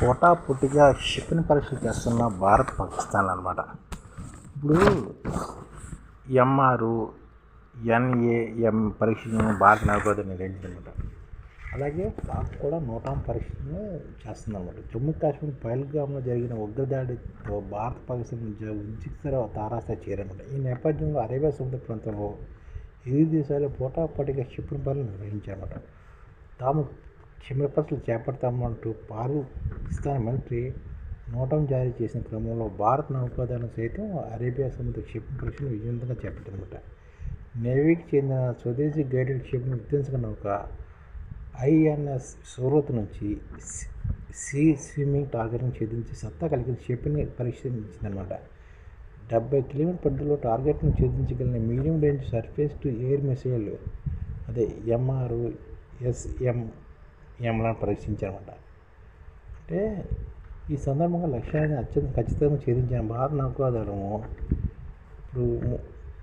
పోటాపోటీగా క్షిపణి పరీక్షలు చేస్తున్న భారత్ పాకిస్తాన్ అనమాట ఇప్పుడు ఎంఆర్ ఎన్ఏఎం పరీక్షలను భారత నౌకాదళ నిర్వహించిందన్నమాట అలాగే పాక్ కూడా నూటాం పరీక్షలను చేస్తుందన్నమాట. జమ్మూ కాశ్మీర్ పహల్గామ్లో జరిగిన ఉగ్రదాడితో భారత పాకిస్తాన్ మధ్య తారాస్థాయి చేరన్నమాట. ఈ నేపథ్యంలో అరేబియా సముద్ర ప్రాంతంలో ఇరు దేశాలు పోటాపోటీగా క్షిపణి పనులు నిర్వహించారన్నమాట తాము క్షిపణి పరీక్షలు చేపడతామంటూ పాకిస్తాన్ మిలిటరీ నోటం జారీ చేసిన క్రమంలో భారత నౌకాదళం సైతం అరేబియా సముద్ర క్షిపణి పరీక్షను విజయవంతంగా చేపట్టిందన్నమాట. నేవీకి చెందిన స్వదేశీ గైడెడ్ క్షిపణి విధ్వంసక నౌక ఐఎన్ఎస్ సూరత్ నుంచి సీ స్విమ్మింగ్ టార్గెట్ను ఛేదించి సత్తా కలిగిన క్షిపణి పరీక్షించిందనమాట డెబ్బై కిలోమీటర్ పరిధిలో టార్గెట్ను ఛేదించగలిగిన medium range surface to air missile అదే ఎంఆర్ఎస్ఎంఎంలను ఎస్ఎం ఎంలను పరీక్షించారన్నమాట అంటే ఈ సందర్భంగా లక్ష్యాన్ని అత్యంత ఖచ్చితంగా ఛేదించిన భారత నౌకాదళము ఇప్పుడు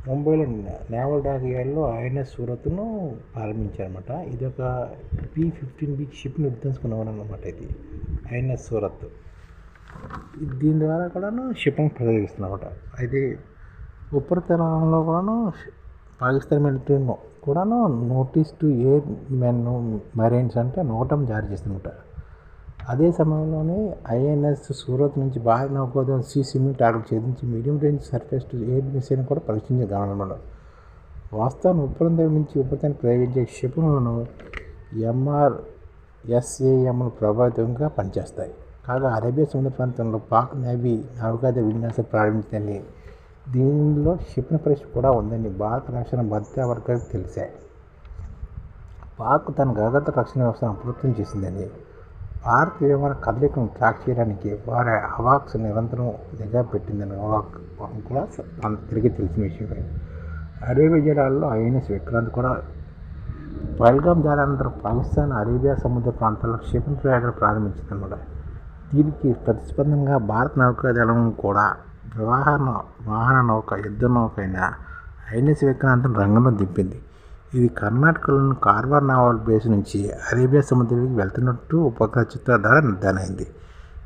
ముంబైలో నేవల్ డాక్ యార్డ్లో ఐఎన్ఎస్ సూరత్ను ప్రారంభించారనమాట ఇది ఒక పి ఫిఫ్టీన్ బి షిప్ని విధ్వంసుకున్నవారు అనమాట ఇది ఐఎన్ఎస్ సూరత్. దీని ద్వారా కూడాను షిప్పింగ్ ప్రయోగిస్తున్నమాట అయితే ఉపరితలంలో కూడాను పాకిస్తాన్ మిలిటరీ కూడాను notice to airmen marines అంటే నోటం జారీ చేస్తున్నమాట. అదే సమయంలోనే ఐఎన్ఎస్ సూరత్ నుంచి భారత నౌకాదళం sea target ఛేదించి medium range surface to air missile కూడా పరీక్షించే గమనమాట వాస్తవాన్ని ఉపరితలం నుంచి ఉపరితలం ప్రయోగించే క్షిపణులను ఎంఆర్ ఎస్ఏఎంలు ప్రభావితంగా పనిచేస్తాయి. కాగా అరేబియా సముద్ర ప్రాంతంలో పాక్ నేవీ నౌకాదళ విన్యాసం ప్రారంభించిందని దీనిలో క్షిపణి పరీక్ష కూడా ఉందని భారత రక్షణ భద్రతా వర్గాలకు తెలిసాయి. పాక్ తన గగత రక్షణ వ్యవస్థను అప్రమత్తం చేసిందని భారత విమాన కదలికను ట్రాక్ చేయడానికి వారి అవాక్స్ నిరంతరం నిఘా పెట్టిందని అవాక్ కూడా తిరిగి తెలిసిన విషయమే అరేబియా జలాల్లో ఐఎన్ఎస్ విక్రాంత్ కూడా పహల్గామ్ దాడి అనంతరం పాకిస్తాన్ అరేబియా సముద్ర ప్రాంతాల్లో క్షిపణి ప్రయాగం ప్రారంభించిందన్నమాట. దీనికి ప్రతిస్పందనగా భారత నౌకాదళం కూడా వ్యవహార వాహన నౌక యుద్ధ నౌక అయిన ఐఎన్ఎస్ విక్రాంతం రంగంలో దింపింది. ఇది కర్ణాటకలోని కార్వార్ నావల్ బేస్ నుంచి అరేబియా సముద్రానికి వెళ్తున్నట్టు ఉపగ్రహ చిత్రాల ద్వారా నిర్ధారణ అయింది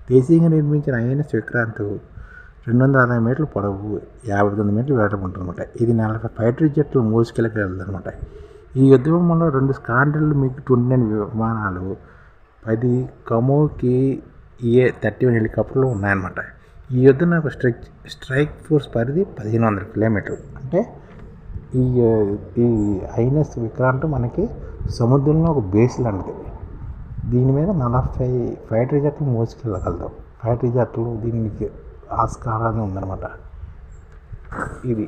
దేశీయంగా నిర్మించిన ఐఎన్ఎస్ విక్రాంత్ రెండు వందల అరవై మీటర్లు పొడవు యాభై తొమ్మిది మీటర్లు వేయడం ఉంటుందన్నమాట. ఇది నలభై ఫైటర్ జెట్లు మోసుకెళ్ళకి వెళ్తుందన్నమాట. ఈ యుద్ధ విమానంలో రెండు స్కాండ్రల్ మిగ్ ట్వంటీ నైన్ విమానాలు పది కమోకి ఏ థర్టీ వన్ హెలికాప్టర్లు ఉన్నాయన్నమాట. ఈ యుద్ధ నాకు స్ట్రైక్ స్ట్రైక్ ఫోర్స్ పరిధి పదిహేను వందల కిలోమీటర్లు. అంటే ఈ ఈ ఐఎన్ఎస్ విక్రాంత్ మనకి సముద్రంలో ఒక బేస్ లాంటిది. దీని మీద నలభై ఫైటర్ జట్లు మోసుకెళ్ళగలుగుతాం. ఫైటర్ జట్లు దీనికి ఆస్కారాన్ని ఉందన్నమాట. ఇది.